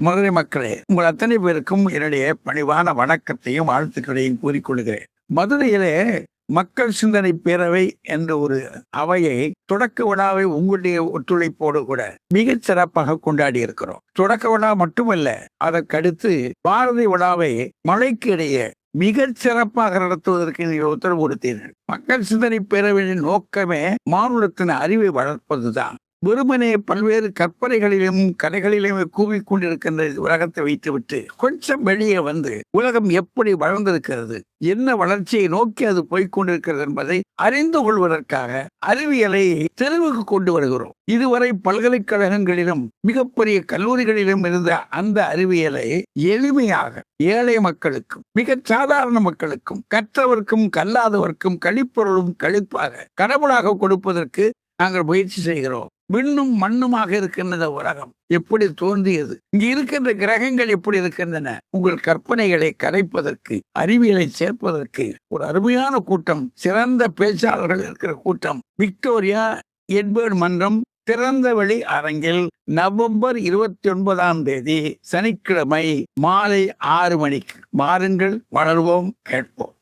மதுரை மக்களே உங்கள் அத்தனை பேருக்கும் என்னுடைய பணிவான வணக்கத்தையும் வாழ்த்துக்களையும் கூறிக்கொள்கிறேன். மதுரையிலே மக்கள் சிந்தனை பேரவை என்ற ஒரு அவையை தொடக்க விழாவை உங்களுடைய ஒத்துழைப்போடு கூட மிகச் சிறப்பாக கொண்டாடி இருக்கிறோம். தொடக்க விழா மட்டுமல்ல அதற்கடுத்து பாரதி விழாவை மழைக்கு இடையே மிகச் சிறப்பாக நடத்துவதற்கு நீங்கள் உத்தரவு கொடுத்தீர்கள். மக்கள் சிந்தனை பேரவையின் நோக்கமே மாநிலத்தின் அறிவை வளர்ப்பதுதான். வெறுமனே பல்வேறு கற்பனைகளிலும் கதைகளிலும் கூவிக்கொண்டிருக்கின்ற உலகத்தை வைத்துவிட்டு கொஞ்சம் வெளியே வந்து உலகம் எப்படி வளர்ந்திருக்கிறது என்ன வளர்ச்சியை நோக்கி அது போய்கொண்டிருக்கிறது என்பதை அறிந்து கொள்வதற்காக அறிவியலை தெளிவுக்கு கொண்டு வருகிறோம். இதுவரை பல்கலைக்கழகங்களிலும் மிகப்பெரிய கல்லூரிகளிலும் இருந்த அந்த அறிவியலை எளிமையாக ஏழை மக்களுக்கும் மிக சாதாரண மக்களுக்கும் கற்றவர்க்கும் கல்லாதவர்க்கும் கழிப்பொருளும் கழிப்பாக கடவுளாக கொடுப்பதற்கு நாங்கள் முயற்சி செய்கிறோம். விண்ணும் மண்ணுமாக இருக்கின்ற உலகம். எப்படி தோன்றியது? இங்கு இருக்கின்ற கிரகங்கள் எப்படி இருக்கின்றன? உங்கள் கற்பனைகளை கரைப்பதற்கு அறிவியலை சேர்ப்பதற்கு ஒரு அருமையான கூட்டம் சிறந்த பேச்சாளர்கள் இருக்கிற கூட்டம். விக்டோரியா எட்வர்ட் மன்றம் திறந்தவெளி அரங்கில் நவம்பர் இருபத்தி ஒன்பதாம் தேதி சனிக்கிழமை மாலை ஆறு மணிக்கு. மாறுங்கள் வளர்வோம் கேட்போம்.